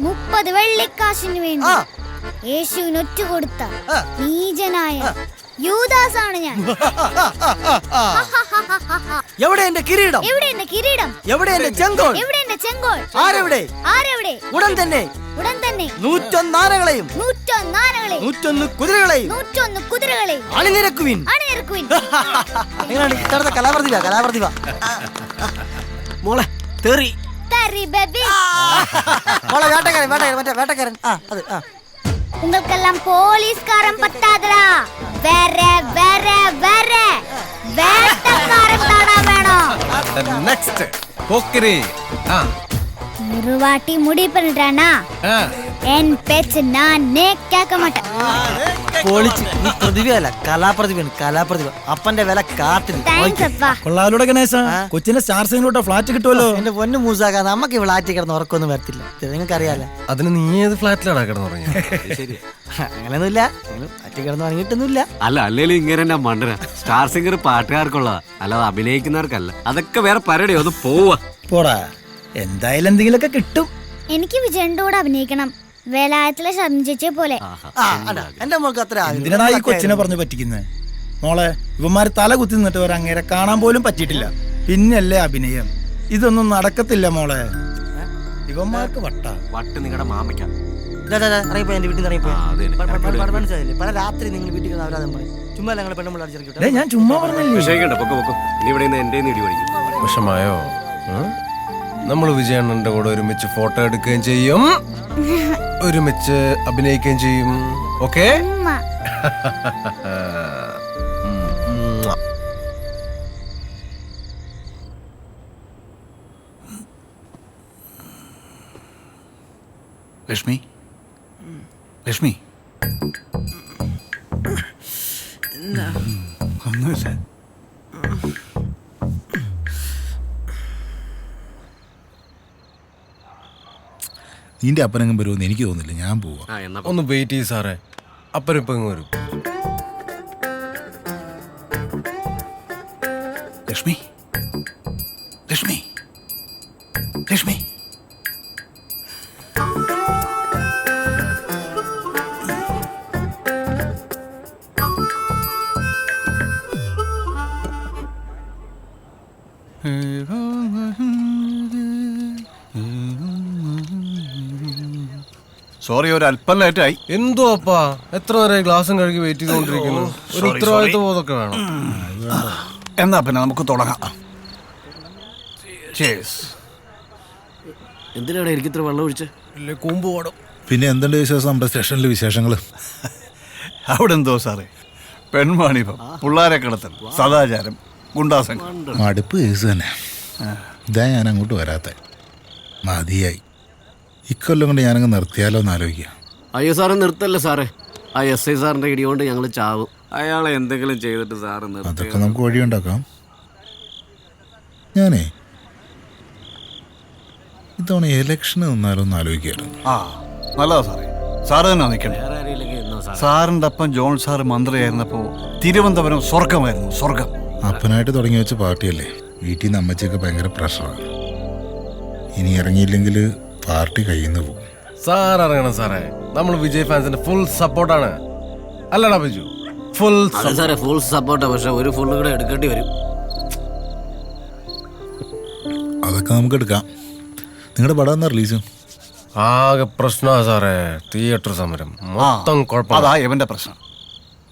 മുപ്പത് വെള്ളിക്കാശിന് വേണ്ടി യേശുവിനൊറ്റ കൊടുത്ത നീചനായ യൂദാസ് യൂദാസാണ് ഞാൻ. എവിടെ എന്റെ കിരീടം? എവിടെ എന്റെ കിരീടം? എവിടെ എന്റെ ചെങ്കോൾ? എവിടെ എന്റെ ചെങ്കോൾ? ആരെവിടെ? ആരെവിടെ? ഉടൻ തന്നെ. ഉടൻ തന്നെ. നൂറ്റൊന്നാനകളെയും നൂറ്റൊന്നാനകളെയും നൂറ്റൊന്ന് കുതിരകളെയും നൂറ്റൊന്ന് കുതിരകളെയും അണിനിരക്കുവിൻ. അണിനിരക്കുവിൻ. എങ്ങനെയാണ് ഇത്തരത്തെ കലാപ്രതിഭ കലാപ്രതിഭ. മോളെ തെറി. சாரி பேபி போல வேட்டக்காரன் வேட்டக்காரன் வேட்டக்காரன். ஆ அது ஆ. உங்களுக்கெல்லாம் போலீஸ்காரன் பத்தாதடா. வேற வேற வேற. வேட்டக்காரன் தாடா வேணும். நெக்ஸ்ட் போக்கிரி. ஆ. ஒரு வாட்டி முடி பண்றானா എൻ കലാപ്രതിഭ. അപ്പന്റെ വില കാത്തിൽ കൊച്ചിന്റെ സ്റ്റാർ സിംഗിലോട്ട് ഫ്ലാറ്റ് കിട്ടുമല്ലോ. എന്റെ പൊന്നു മൂസാക്ക നമുക്ക് ഫ്ലാറ്റ് കിടന്ന് ഉറക്കൊന്നും വരത്തില്ല. നിങ്ങൾക്ക് അറിയാലോ അതിന് നീ ഏത് ഫ്ലാറ്റിലാണ് കിടന്നുറങ്ങിയത് അങ്ങനൊന്നുമില്ല. അല്ല ഇങ്ങനെ സ്റ്റാർ സിംഗർ അഭിനയിക്കുന്നവർക്കല്ല. അതൊക്കെ വേറെ പരടിയോ അത് പോവാ. പോടാ. എന്തായാലും എന്തെങ്കിലുമൊക്കെ കിട്ടും. എനിക്ക് വിജയന്റെ കൂടെ അഭിനയിക്കണം. വേലായത്തിലെ ശബ്ദിച്ചേ പോലെ എന്റെ മോൾക്ക് അത്ര എന്തിനാ ഈ കൊച്ചിനെ പറഞ്ഞു പറ്റിക്കുന്നത് മോളെ ഇവന്മാര് തല കുത്തി നിന്നിട്ട് വരെ അങ്ങേരെ കാണാൻ പോലും പറ്റിയിട്ടില്ല പിന്നല്ലേ അഭിനയം ഇതൊന്നും നടക്കത്തില്ല മോളെ ഇവന്മാർക്ക് വട്ട വട്ട് നിങ്ങളുടെ മാമയ്ക്ക എന്റെ വീട്ടിൽ നിന്ന് പല രാത്രി നിങ്ങൾ വീട്ടിൽ കിടന്ന് അവരാധം പറയും ചുമ്മാ ഞങ്ങൾ പെണ്ണുമ്പോൾ അടിച്ചിറക്കി ഡേ ഞാൻ ചുമ്മാ പറഞ്ഞില്ലേ വിഷമായോ നമ്മൾ വിജയണ്ണന്റെ കൂടെ ഒരുമിച്ച് ഫോട്ടോ എടുക്കുകയും ചെയ്യും ഒരുമിച്ച് അഭിനയിക്കുകയും ചെയ്യും. ഓക്കെ. ലക്ഷ്മി? ലക്ഷ്മി? ഒന്നുമില്ല നിന്റെ അപ്പനെങ്ങും വരുമെന്ന് എനിക്ക് തോന്നില്ല ഞാൻ പോവാം. ആ എന്നാ ഒന്ന് വെയിറ്റ് ചെയ്യ് സാറേ. അപ്പനിപ്പം ഇങ്ങ് വരും. ലക്ഷ്മി ലക്ഷ്മി. ലക്ഷ്മി. സോറി ഒരു അല്പം ലേറ്റായി എന്തോ അപ്പാ? എത്ര നേരം ഗ്ലാസും കഴുകി വെയിറ്റ് ചെയ്തുകൊണ്ടിരിക്കുന്നു ഒരു ഉത്തരവാദിത്വ ബോധമൊക്കെ വേണം. എന്നാ പിന്നെ നമുക്ക് തുടങ്ങാം. Cheers. എന്തിനാണ് എനിക്ക് ഇത്ര വെള്ളം ഒഴിച്ച്? ഇല്ലേ കൂമ്പ് പാടും. പിന്നെ എന്തുണ്ട് വിശേഷം? നമ്മുടെ സ്റ്റേഷനിലെ വിശേഷങ്ങൾ അവിടെ എന്തോ സാറേ? പെൺവാണിഭം പിള്ളേരെ കിടത്തൽ സദാചാരം ഗുണ്ടാസം മടുപ്പ് കേസ് തന്നെ. ഇതാ ഞാൻ അങ്ങോട്ട് വരാത്ത. മതിയായി. ഇക്കൊല്ലം കൊണ്ട് ഞാനങ്ങ് നിർത്തിയാലോ എന്ന് ആലോചിക്കുക. അയ്യോ സാറ് നിർത്തല്ലേ സാറേ. ആ എസ് ഐ സാറിന്റെ ഇടികൊണ്ട് ഞങ്ങൾ ചാവും. അയാളെ എന്തെങ്കിലും ചെയ്തിട്ട് സാറ് അതൊക്കെ നമുക്ക് വഴിയുണ്ടാക്കാം ഞാനേ ഇത്തവണ ഇലക്ഷന് നിന്നാലോ എന്ന് ആലോചിക്കുകയായിരുന്നു. ആ നല്ലതാ സാറേ. സാറ് തന്നെ നിൽക്കണേ. വേറെ ആരെയില്ലെങ്കിൽ സാർ സാറിന്റെ അപ്പം ജോൺ സാറ് മന്ത്രിയായിരുന്നപ്പോൾ തിരുവനന്തപുരം സ്വർഗമായിരുന്നു സ്വർഗം അപ്പനായിട്ട് തുടങ്ങി വെച്ച പാർട്ടിയല്ലേ. വീട്ടിൽ നിന്ന് അമ്മച്ചൊക്കെ ഭയങ്കര പ്രഷറാണ്. ഇനി ഇറങ്ങിയില്ലെങ്കിൽ പാർട്ടി കയ്യിൽ നിന്ന് പോകും. സാർ അറിയണം സാറേ. നമ്മൾ വിജയ് ഫാൻസിന്റെ ഫുൾ സപ്പോർട്ടാണ് അല്ലടാ ബിജു ഫുൾ അതെ സാറേ ഫുൾ സപ്പോർട്ടാ പക്ഷെ ഒരു ഫുൾ കൂടെ എടുക്കേണ്ടി വരും. അതൊക്കെ നമുക്ക് എടുക്കാം. നിങ്ങളുടെ പടം എന്നാ റിലീസ്? ആകെ പ്രശ്നമാ സാറേ. തിയേറ്റർ സമരം. മൊത്തം കുഴപ്പം അതാ എവന്റെ പ്രശ്നം.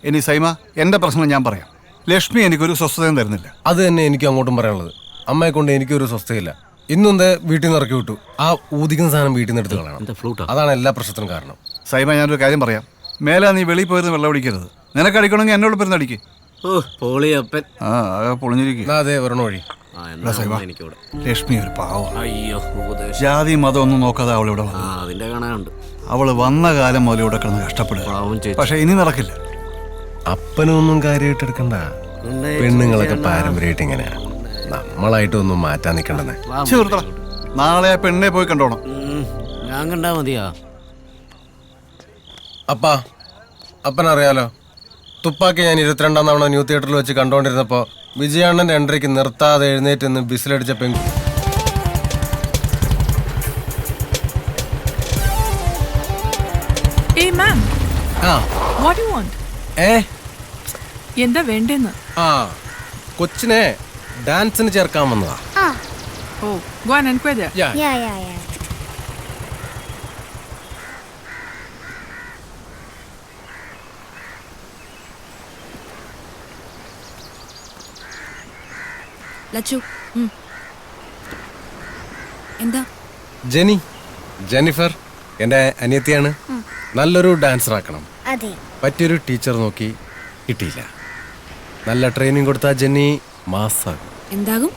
ഇനി സൈമ എന്റെ പ്രശ്നം ഞാൻ പറയാം. ലക്ഷ്മി എനിക്കൊരു സ്വസ്ഥതയും തരുന്നില്ല. അത് തന്നെ എനിക്ക് അങ്ങോട്ടും പറയാനുള്ളത്. അമ്മയെ കൊണ്ട് എനിക്കൊരു സ്വസ്ഥയില്ല. ഇന്നും ദേ വീട്ടിൽ നിന്ന് ഇറക്കി വിട്ടു. ആ ഊതിക്കുന്ന സാധനം വീട്ടിൽ നിന്ന് എടുത്ത് കളയണം. അതാണ് എല്ലാ പ്രശ്നത്തിനും കാരണം. സൈമ ഞാനൊരു കാര്യം പറയാം. മേലെ നീ വെളിയിൽ പോയിരുന്നു വെള്ളം അടിക്കരുത് നിനക്ക് അടിക്കണമെങ്കിൽ എന്നോട് പെരുന്ന് അടിക്ക്. ലക്ഷ്മി ഒരു പാവമാണ് ജാതി മതം ഒന്നും നോക്കാതെ അവൾ ഇവിടെ ആ അതിന്റെ കാണാനുണ്ട്. അവൾ വന്ന കാലം മുതൽ ഇവിടെ കിടന്ന് കഷ്ടപ്പെടുക. പക്ഷെ ഇനി നടക്കില്ല. അപ്പനൊന്നും കാര്യമായിട്ട് എടുക്കണ്ട. പെണ്ണുങ്ങളൊക്കെ പാരമ്പര്യമായിട്ട് ഇങ്ങനെയാ. നമ്മളായിട്ടൊന്നും മാറ്റാൻ നിൽക്കണ്ടെന്നേ. നാളെ ആ പെണ്ണെ പോയി കണ്ടോണം. ഞാൻ കണ്ടാ മതിയാ? അപ്പാ അപ്പനറിയാലോ തുപ്പാക്കി ഞാൻ ഇരുപത്തിരണ്ടാം തവണ ന്യൂ തിയേറ്ററിൽ വെച്ച് കണ്ടോണ്ടിരുന്നപ്പോ വിജയാണ്ണന്റെ എൻട്രിക്ക് നിർത്താതെ എഴുന്നേറ്റ് നിന്ന് ബിസിലടിച്ച പെങ്കു ഏയ് മാം ആ. വാട്ട് യു വാണ്ട് ഏ? എന്താ വേണ്ടെന്ന്? ആ കൊച്ചിനെ ഡാൻസിന് ചേർക്കാൻ വന്നതാ. ആ. ഓ go and enquire yeah yeah yeah yeah Lachu ഉം. എന്താ? ജെനി ജെനിഫർ എന്റെ അനിയത്തിയാണ്. നല്ലൊരു ഡാൻസർ ആക്കണം അതെ. പറ്റിയൊരു ടീച്ചർ നോക്കി കിട്ടിയില്ല. നല്ല ട്രെയിനിങ് കൊടുത്ത ജെന്നി മാസ്സാകും എന്താകും?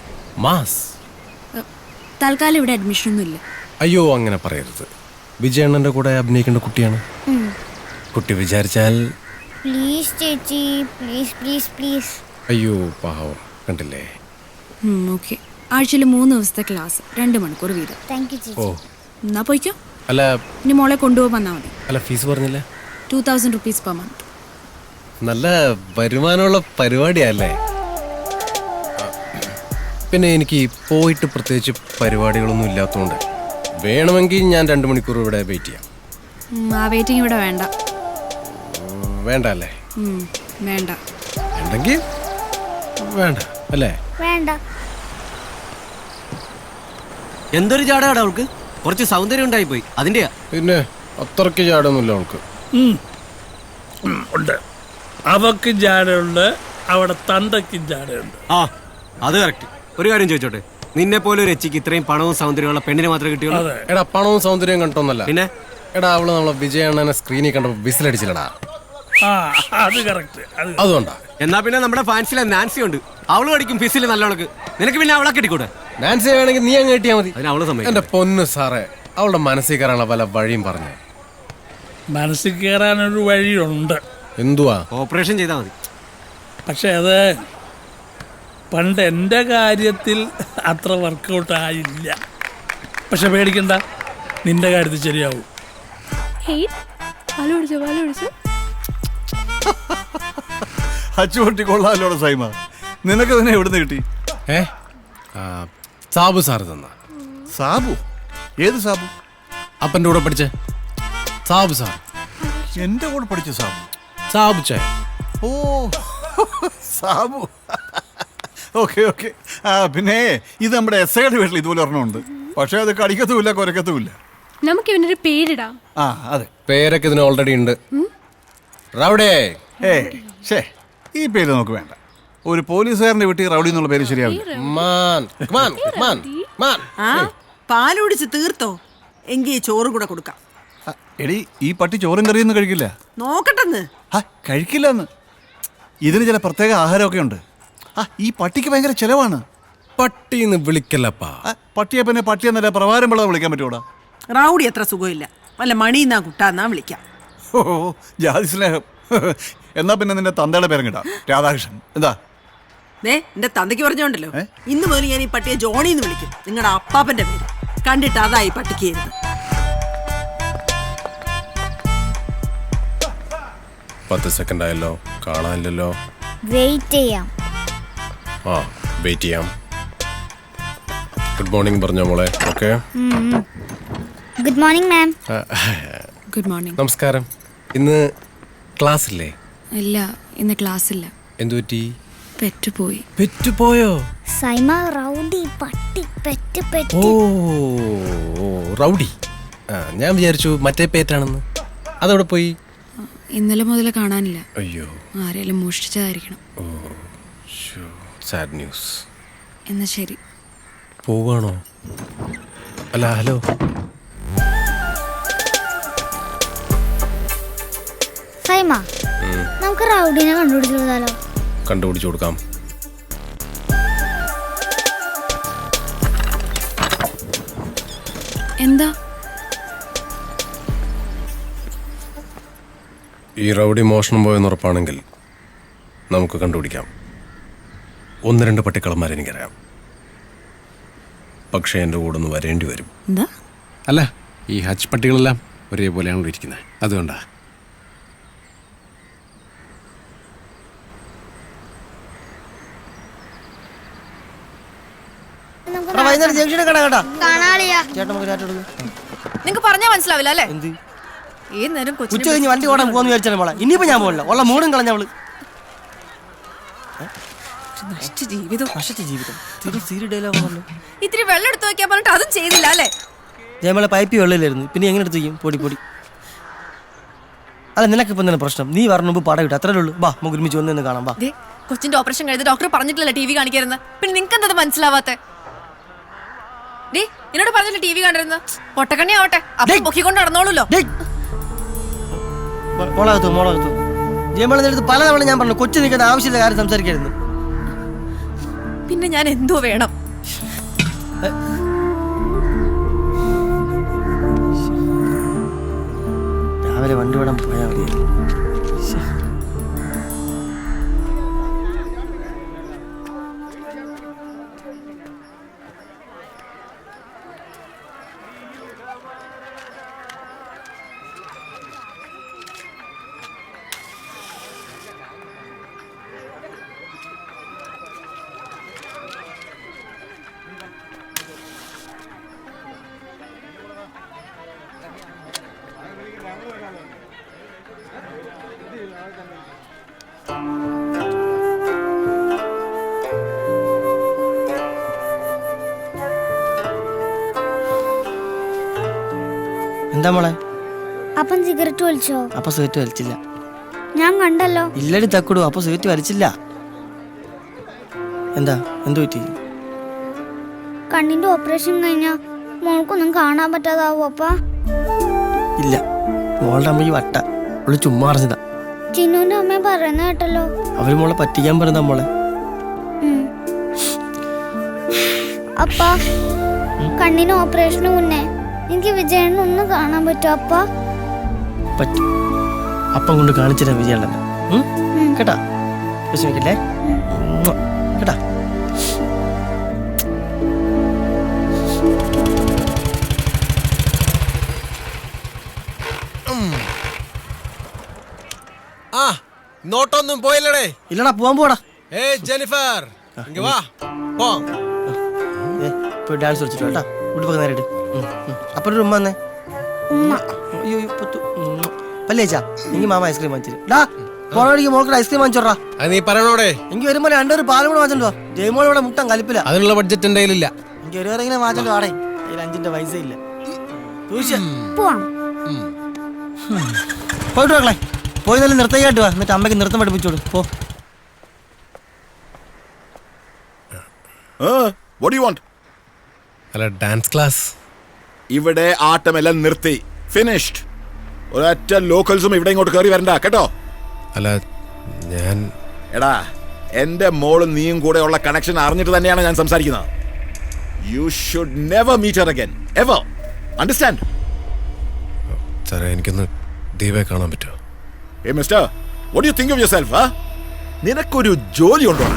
മാസ്. തൽക്കാലം ഇവിടെ അഡ്മിഷൻ ഒന്നും ഇല്ല. അയ്യോ അങ്ങനെ പറയരുത്. വിജയണ്ണന്റെ കൂടെ അഭിനയിക്കേണ്ട കുട്ടിയാണ്. കുട്ടി വിചാരിച്ചാൽ പ്ലീസ് ചേച്ചി. പ്ലീസ് പ്ലീസ് പ്ലീസ് അയ്യോ പാവം. കണ്ടില്ലേ? ഓക്കെ. ആഴ്ചയിൽ മൂന്ന് ദിവസത്തെ ക്ലാസ് രണ്ട് മണിക്കൂർ വീതം. താങ്ക് യു ഓ. ചേച്ചി എന്നാ പോയിക്കോ? അല്ല ഇനി മോളെ കൊണ്ടുപോകാൻ വന്നാൽ മതി. അല്ല ഫീസ് പറഞ്ഞില്ല? Two thousand rupees per month നല്ല വരുമാനമുള്ള പരിപാടിയല്ലേ പിന്നെ എനിക്ക് പോയിട്ട് പ്രത്യേകിച്ച് പരിപാടികളൊന്നും ഇല്ലാത്തതുകൊണ്ട് വേണമെങ്കിൽ ഞാൻ രണ്ട് മണിക്കൂർ ഇവിടെ വെയിറ്റ് ചെയ്യാം. ആ വെയിറ്റിംഗ് ഇവിടെ വേണ്ട. വേണ്ട അല്ലേ? വേണ്ട. ഉണ്ടെങ്കിൽ വേണ്ട അല്ലേ? വേണ്ട. എന്തൊരു ചാടാടാ അവൾക്ക്? കുറച്ച് സൗന്ദര്യം ഉണ്ടായി പോയി അതിന്റെ പിന്നെ അത്രയ്ക്ക് ചാടൊന്നുമില്ല അവൾക്ക്. ഉണ്ട്. അവക്കും ജാടയുണ്ട് അവിടെ തന്തയ്ക്കും ജാടയുണ്ട് ആ അത് കറക്റ്റ് ഒരു കാര്യം ചോദിച്ചോട്ടെ? നിന്നെ പോലെ ഒരു എച്ചിക്ക് ഇത്രയും പണവും സൗന്ദര്യമുള്ള പെണ്ണിനെ മാത്രമേ കിട്ടിയുള്ളൂ? അതെ. എടാ പണവും സൗന്ദര്യവും കണ്ടോന്നല്ല പിന്നെ? എടാ അവൾ നമ്മളെ വിജയണ്ണനെ സ്ക്രീനിൽ കണ്ടപ്പോ വിസിലടിച്ചില്ലടാ. ആ അത് കറക്റ്റ് അതുകൊണ്ടാ. എന്നാ പിന്നെ നമ്മുടെ ഫാൻസിലെ നാൻസി ഉണ്ട്. അവൾ പഠിക്കും ഫിസിൽ നല്ലോണക്ക്. നിനക്ക് പിന്നെ അവളെ കിട്ടിക്കൂടെ? നാൻസി വേണമെങ്കിൽ നീ അങ്ങ് കിട്ടിയാ മതി. അതിന് അവൾ എന്റെ പൊന്ന് പൊന്നു സാറേ അവളുടെ മനസ്സിൽ കയറാനുള്ള പല വഴിയും പറഞ്ഞു. മനസ്സിൽ കയറാനൊരു വഴിയുണ്ട്. എന്തുവാ? ഓപ്പറേഷൻ ചെയ്താൽ മതി. പക്ഷെ അത് പണ്ട് എന്റെ കാര്യത്തിൽ അത്ര വർക്കൗട്ട് ആയില്ല. പക്ഷെ പേടിക്കണ്ട നിന്റെ കാര്യത്തിൽ ശരിയാവും. അച്ചുപൊട്ടി സൈമ. നിനക്ക് തന്നെ എവിടുന്ന് കിട്ടി? ഏ? സാബു സാറ് തന്ന. സാബു? ഏത് സാബു? അപ്പന്റെ കൂടെ പഠിച്ച. സാബു സാർ. എന്റെ കൂടെ പഠിച്ച സാബു? സാബു ചേ ഓ സാബു. Okay okay. ആ പിന്നെ ഇത് നമ്മുടെ എസ് ഐയുടെ വീട്ടിൽ ഇതുപോലെ ഒരെണ്ണമുണ്ട്. പക്ഷേ അത് കടിക്കത്തുമില്ല കുരക്കത്തുമില്ല നമുക്ക് ഇവനൊരു പേരിടാം. ആ അതെ. പേരൊക്കെ ഇതിന് ഓൾറെഡി ഉണ്ട്. റൗഡേ. ഏ ഷേ ഈ പേര് നമുക്ക് വേണ്ട. ഒരു പോലീസുകാരന്റെ വീട്ടിൽ റൗഡി എന്നുള്ള പേര് ശരിയാവില്ല. മാൻ മാൻ മാൻ മാൻ ആ പാലുടിച്ച് തീർത്തോ? എങ്കിൽ ചോറ് കൂടെ കൊടുക്കാം. ആ, എടി ഈ പട്ടി ചോറും കറിയൊന്നും കഴിക്കില്ല. നോക്കട്ടെന്ന്. ആ കഴിക്കില്ലന്ന്. ഇതിന് ചില പ്രത്യേക ആഹാരമൊക്കെ ഉണ്ട്. ആ ഈ പട്ടിക്ക് ഭയങ്കര ചെലവാണ്. പട്ടിന്ന് വിളിക്കല്ലപ്പാ ആ, പട്ടിയെ പിന്നെ പട്ടി എന്നല്ല പ്രവാരം വെള്ളം വിളിക്കാൻ പറ്റൂടാ റൗഡി അത്ര സുഖമില്ല. വല്ല മണിന്നാ കുട്ടാന്നാ വിളിക്കാം. ഓ ജാതി സ്നേഹം. എന്നാ പിന്നെ നിന്റെ തന്തയുടെ പേരും കേട്ടാ രാധാകൃഷ്ണൻ. എന്താ? ദേ എന്റെ തന്തയ്ക്ക് പറഞ്ഞോണ്ടല്ലോ. ഏ? ഇന്ന് മുതൽ ഞാൻ ഈ പട്ടിയെ ജോണി എന്ന് വിളിക്കും. നിങ്ങളുടെ അപ്പാപ്പന്റെ പേര്. കണ്ടിട്ട് അതായി പട്ടിക്ക് ചെയ്തത് പത്ത് സെക്കൻഡ് ആയല്ലോ കാണാനില്ലല്ലോ. വെയിറ്റ് ചെയ്യാം. ആ വെയിറ്റ് ചെയ്യാം. ഗുഡ് മോർണിംഗ് പറഞ്ഞോ മോളെ. Okay good morning ma'am good morning നമസ്കാരം. ഇന്ന് ക്ലാസ് ഇല്ലേ ഇല്ല ഇന്ന് ക്ലാസ് ഇല്ല എന്തു പറ്റി? പെറ്റുപോയി. പെറ്റുപോയോ? സൈമ റൗഡി പട്ടി പെറ്റ് പെറ്റ്. ഓ ഓ, റൗഡി. ആ ഞാൻ വിചാരിച്ചു മറ്റേ പേറ്റാണെന്ന്. അതവിടെ പോയി? ഇന്നലെ മുതൽ കാണാനില്ല. അയ്യോ. ആരെങ്കിലും മോഷ്ടിച്ചതായിരിക്കണം. Sad news. എന്നാ ശരി. പോവാണോ? അല്ല ഹലോ. നമുക്ക് റൗഡിനെ കണ്ടുപിടിച്ചു കൊടുത്താലോ കണ്ടുപിടിച്ചു കൊടുക്കാം. എന്താ? ഈ റൗഡി മോഷണം പോയെന്ന് ഉറപ്പാണെങ്കിൽ നമുക്ക് കണ്ടുപിടിക്കാം. ഒന്ന് രണ്ട് പട്ടിക്കളന്മാരെ എനിക്കറിയാം. പക്ഷേ എന്റെ കൂടെ ഒന്ന് വരേണ്ടി വരും. എന്താ? അല്ല ഈ ഹജ്ജ് പട്ടികളെല്ലാം ഒരേപോലെയാണ് ഇരിക്കുന്നത്. അതുകൊണ്ടാ. വൈകുന്നേരം ജംഗ്ഷനിൽ കട കേട്ടാ. കാണാളിയാ. ചേട്ടൻ നമുക്ക് ചാറ്റ് കൊടുക്ക്. നിങ്ങൾക്ക് പറഞ്ഞാൽ മനസ്സിലാവില്ല അല്ലേ? ഈ നേരം ഉച്ച കഴിഞ്ഞ് വണ്ടി ഓടാൻ പോകാന്ന് വിചാരിച്ചാലും മോളെ. ഇനിയിപ്പോ ഞാൻ പോകില്ല ഉള്ള മൂടും കളഞ്ഞവൾ. നശിച്ച ജീവിതം നശിച്ച ജീവിതം തിരി സീരി ഡയലോഗ് പറഞ്ഞു ഇത്തിരി വെള്ളം എടുത്തു വെക്കാൻ പറഞ്ഞിട്ട് അതും ചെയ്തില്ല അല്ലേ? ജയമളെ പൈപ്പി വെള്ളമില്ലായിരുന്നു. പിന്നെ എങ്ങനെ എടുത്ത് ചെയ്യും പൊടി പൊടി. അല്ല നിനക്കിപ്പം തന്നെ പ്രശ്നം? നീ പറഞ്ഞ മുമ്പ് പടം വിട്ടു. അത്രേ ഉള്ളൂ വാ നമുക്ക് ഒരുമിച്ച് വന്ന് കാണാം. ബാ. ദേ, കൊച്ചിന്റെ ഓപ്പറേഷൻ കഴിഞ്ഞ ഡോക്ടർ പറഞ്ഞിട്ടില്ല ടി വി കാണിക്കരുന്ന് പിന്നെ നിങ്ങൾക്ക് എന്താ മനസ്സിലാവാത്തെ? ഡേ എന്നോട് പറഞ്ഞില്ല ടി വി കണ്ടിരുന്ന? പൊട്ടക്കണ്ണി ആവട്ടെ. അപ്പൊ പൊക്കിക്കൊണ്ട് നടന്നോളൂല്ലോ. ഡേയ്. മോ- മോളകത്തു മോളകത്തു ജയമളെ എടുത്ത് പലതവണ ഞാൻ പറഞ്ഞു കൊച്ചു നിൽക്കുന്ന ആവശ്യമില്ല കാര്യം സംസാരിക്കരുത് പിന്നെ ഞാൻ എന്തോ വേണം. രാവിലെ വണ്ടി വിടാൻ പോയാൽ മതിയായിരുന്നു. എന്താ മോളെ? അപ്പം സിഗരറ്റ് വലിച്ചോ? അപ്പൊ സിഗരറ്റ് വലിച്ചില്ല. ഞാൻ കണ്ടല്ലോ. ഇല്ലടി തക്കുടു അപ്പൊ സിഗരറ്റ് വലിച്ചില്ല. എന്താ? എന്തു പറ്റി? കണ്ണിന്റെ ഓപ്പറേഷൻ കഴിഞ്ഞാ മോൾക്കൊന്നും കാണാൻ പറ്റാതാവോ അപ്പ? ഇല്ല. മോളുടെ അമ്മയ്ക്ക് വട്ട. അവൾ ചുമ്മാ അറിഞ്ഞതാ ചിന്നുവിന്റെ അമ്മ പറയുന്ന കേട്ടല്ലോ. അവർ മോളെ പറ്റിക്കാൻ പറയുന്ന മോളെ. അപ്പ കണ്ണിന് ഓപ്പറേഷന് മുന്നേ എനിക്ക് വിജയണ്ണ ഒന്ന് കാണാൻ പറ്റുമോ അപ്പ? പറ്റും. അപ്പം കൊണ്ട് കാണിച്ചിരാ വിജയണ്ണൻ കേട്ടാ? വിഷമിക്കല്ലേ. കേട്ടാ? ആ നോട്ടൊന്നും പോയില്ലടേ. ഇല്ലടാ പോവാൻ പോടാ ഏ ജെനിഫർ ഇങ്ങ് വാ. പോ. പോയി ഡാൻസ് കളിച്ചിട്ട് കേട്ടാ. ഉടുപ്പൊക്കെ നേരിട്ട് അപ്പൊ ഒരു ഉമ്മ വന്നേ. ഉമ്മ. അയ്യോ പത്തു. പല്ലേച്ചാ എനിക്ക് മാമ ഐസ്ക്രീം വാങ്ങിച്ചു ഡാ പോണോടിക്ക് മോൾക്ക് ഐസ്ക്രീം വാങ്ങിച്ചോടാ നീ പറയണോടെ? എനിക്ക് വരുമ്പോൾ രണ്ടൊരു പാലും കൂടെ വാങ്ങിച്ചോ ജയമോൾ ഇവിടെ മുട്ടം കലിപ്പില്ല. അതിനുള്ള ബഡ്ജറ്റ് എന്റെ കയ്യിലില്ല. എനിക്ക് ഒരു പേരെങ്കിലും വാങ്ങിച്ചോ ആടേ അതിൽ അഞ്ചിന്റെ പൈസ ഇല്ല. പോയിട്ട് വാക്കളെ പോയി നല്ല നൃത്തമായിട്ട് വാ. എന്നിട്ട് അമ്മയ്ക്ക് നൃത്തം പഠിപ്പിച്ചോളൂ പോ. വാട്ട് യു വാണ്ട് അല്ല ഡാൻസ് ക്ലാസ് ഇവിടെ ആട്ടമെല്ലാം നിർത്തി. ഫിനിഷ്ഡ് ഒരൊറ്റ ലോക്കൽസും ഇവിടെ ഇങ്ങോട്ട് കയറി വരണ്ട കേട്ടോ? അല്ല ഞാൻ എടാ എന്റെ മോളും നീയും കൂടെ ഉള്ള കണക്ഷൻ അറിഞ്ഞിട്ട് തന്നെയാണ് ഞാൻ സംസാരിക്കുന്നത്. You should never meet her again. Ever understand സാറേ എനിക്കൊന്ന് ദീപയെ കാണാൻ പറ്റുമോ? ഏ mister what you think of yourself നിനക്കൊരു ജോലി ഉണ്ടോ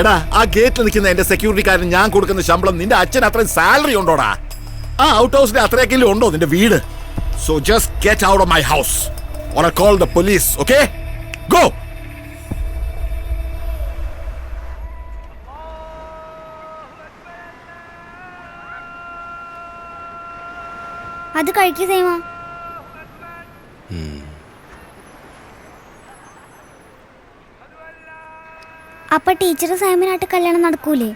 എടാ ആ ഗേറ്റിൽ നിൽക്കുന്ന എന്റെ സെക്യൂരിറ്റിക്കാരൻ ഞാൻ കൊടുക്കുന്ന ശമ്പളം നിന്റെ അച്ഛൻ അത്രയും സാലറി ഉണ്ടോടാ? ആ ഔട്ട് ഹൗസിന്റെ അത്രയൊക്കെ ഉണ്ടോ നിന്റെ വീട്? So just get out of my house or call the police okay go അത് കഴിക്കുക സേമ. അപ്പൊ ടീച്ചർ സൈമനായിട്ട് കല്യാണം നടക്കൂലേ?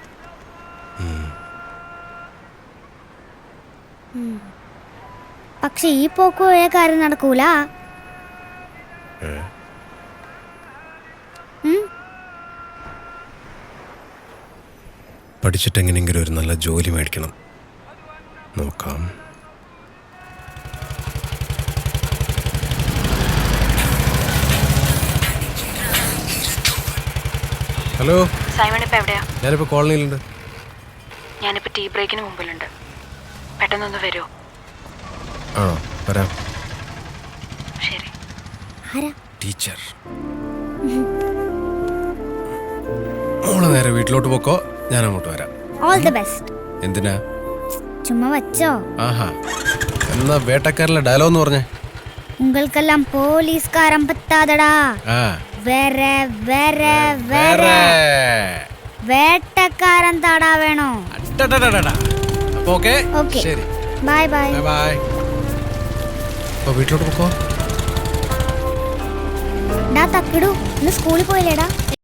പക്ഷെ ഈ പോക്ക് പോയ കാര്യം നടക്കൂല? പഠിച്ചിട്ട് എങ്ങനെയെങ്കിലും ഒരു നല്ല ജോലി മേടിക്കണം. നോക്കാം. ഹലോ? സൈമൺ ഇപ്പൊ എവിടെയാ? ഞാനിപ്പോ കോളനിയിലുണ്ട്. ഞാനിപ്പോ ടീ ബ്രേക്കിന് മുമ്പിലുണ്ട്. പെട്ടെന്നൊന്ന് വരുമോ ആ വരാം ശരി. ആരാ? ടീച്ചർ. മോൾ നേരെ വീട്ടിലോട്ട് പോക്കോ ഞാൻ അങ്ങോട്ട് വരാം. ഓൾ ദി ബെസ്റ്റ് എന്തിനാ? ചുമ്മാ വച്ചോ? ആഹാ. എന്നാ വേട്ടക്കാരിലെ ഡയലോഗ് എന്ന് പറഞ്ഞേ. ഉങ്ങൾക്കെല്ലാം പോലീസ്കാരം പറ്റാതടാ. ആ. വേറെ വേറെ വേറെ വേട്ടക്കാരൻ താടാ വേണോ? അപ്പൊ ഓക്കെ? ഓക്കെ. ശരി. ബൈ ബൈ ബൈ ബൈ വീട്ടിലോട്ട് പോക്കോ? ഡാ തക്കിടു ഇന്ന് സ്കൂളിൽ പോയില്ലേടാ.